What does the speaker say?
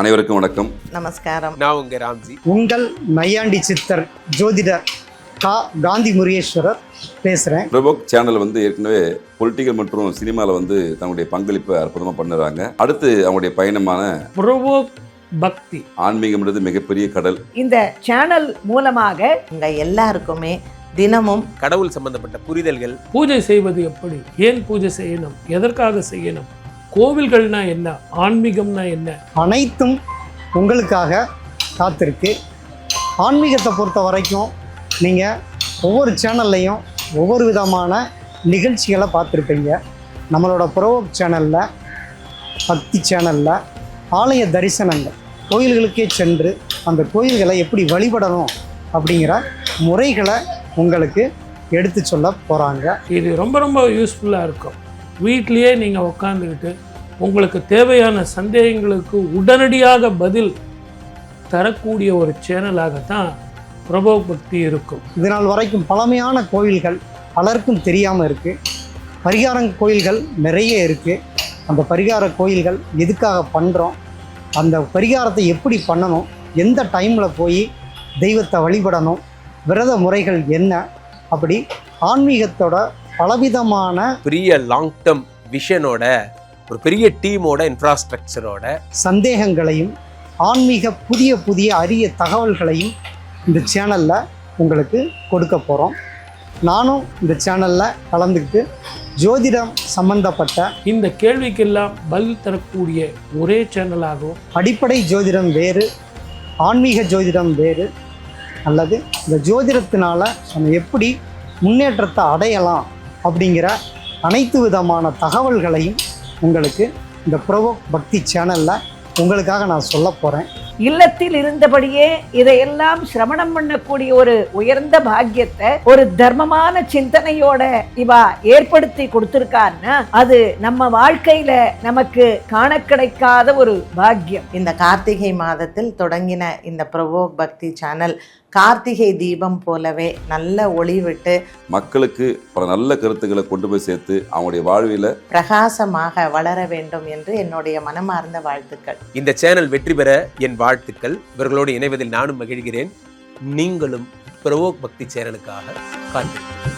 அனைவருக்கும் வணக்கம். நமஸ்காரம். நான் உங்க ராம்ஜி. உங்கள் நையாண்டி சித்தர் ஜோதிடர் கா. காந்தி முருகேஸ்வரர் பேசுகிறேன் பிரபோக் சேனல் வந்து ஏற்கனவே பொலிட்டிக்கல் மற்றும் சினிமாவில் வந்து தன்னுடைய பங்களிப்பை அற்புதமாக பண்ணுறாங்க. அடுத்து அவங்களுடைய பயணமான புரோவோக் பக்தி. ஆன்மீகம்ன்றது மிகப்பெரிய கடல். இந்த சேனல் மூலமாக உங்க எல்லாருக்குமே தினமும் கடவுள் சம்பந்தப்பட்ட புரிதல்கள். பூஜை செய்வது எப்படி? ஏன் பூஜை செய்யணும்? எதற்காக செய்யணும்? கோவில்கள்னா என்ன? ஆன்மீகம்னா என்ன? அனைத்தும் உங்களுக்காக காத்திருக்கு. ஆன்மீகத்தை பொறுத்த வரைக்கும் நீங்கள் ஒவ்வொரு சேனல்லையும் ஒவ்வொரு விதமான நிகழ்ச்சிகளை பார்த்துருப்பீங்க. நம்மளோட ப்ரோக் சேனலில் பக்தி சேனலில் ஆலய தரிசனங்கள் கோயில்களுக்கே சென்று அந்த கோயில்களை எப்படி வழிபடணும் அப்படிங்கிற முறைகளை உங்களுக்கு எடுத்து சொல்ல போகிறாங்க இது ரொம்ப ரொம்ப யூஸ்ஃபுல்லாக இருக்கும். வீட்லேயே நீங்கள் உட்காந்துக்கிட்டு உங்களுக்கு தேவையான சந்தேகங்களுக்கு உடனடியாக பதில் தரக்கூடிய ஒரு சேனலாகத்தான் பிரபோ பக்தி இருக்கும். இதனால் வரைக்கும் பழமையான கோயில்கள் பலருக்கும் தெரியாமல் இருக்குது பரிகார கோயில்கள் நிறைய இருக்குது அந்த பரிகார கோயில்கள் எதுக்காக பண்ணுறோம் அந்த பரிகாரத்தை எப்படி பண்ணணும்? எந்த டைமில் போய் தெய்வத்தை வழிபடணும்? விரத முறைகள் என்ன? அப்படி ஆன்மீகத்தோட பலவிதமான பெரிய லாங் டேர்ம் விஷனோட ஒரு பெரிய டீமோட இன்ஃப்ராஸ்ட்ரக்சரோட சந்தேகங்களையும் ஆன்மீக புதிய புதிய அரிய தகவல்களையும் இந்த சேனலில் உங்களுக்கு கொடுக்க போகிறோம் நானும் இந்த சேனலில் கலந்துக்கிட்டு ஜோதிடம் சம்பந்தப்பட்ட இந்த கேள்விக்கெல்லாம் பதில் தரக்கூடிய ஒரே சேனலாகவும் அடிப்படை ஜோதிடம் வேறு ஆன்மீக ஜோதிடம் வேறு அல்லது இந்த ஜோதிடத்தினால நம்ம எப்படி முன்னேற்றத்தை அடையலாம் அப்படிங்கிற அனைத்து விதமான தகவல்களையும் உங்களுக்கு இந்த ப்ரோ பக்தி சேனலில் உங்களுக்காக நான் சொல்ல போகிறேன் இல்லத்தில் இருந்தபடியே இதையெல்லாம் சிரவணம் பண்ணக்கூடிய ஒரு உயர்ந்த பாக்கியத்தை ஒரு தர்மமான சிந்தனையோட இவா ஏற்படுத்தி கொடுத்திருக்கான்னா அது நம்ம வாழ்க்கையில நமக்கு காண கிடைக்காத ஒரு பாக்கியம். இந்த கார்த்திகை மாதத்தில் தொடங்கின இந்த பிரவோக் பக்தி சேனல் கார்த்திகை தீபம் போலவே நல்ல ஒளி விட்டு மக்களுக்கு பல நல்ல கருத்துக்களை கொண்டு போய் சேர்த்து அவங்களுடைய வாழ்வில பிரகாசமாக வளர வேண்டும் என்று என்னுடைய மனமார்ந்த வாழ்த்துக்கள். இந்த சேனல் வெற்றி பெற என் வாழ்த்துக்கள். இவர்களோடு இணைவதில் நானும் மகிழ்கிறேன். நீங்களும் பிரவோக் பக்தி சேனலுக்காக காத்திருக்கிறேன்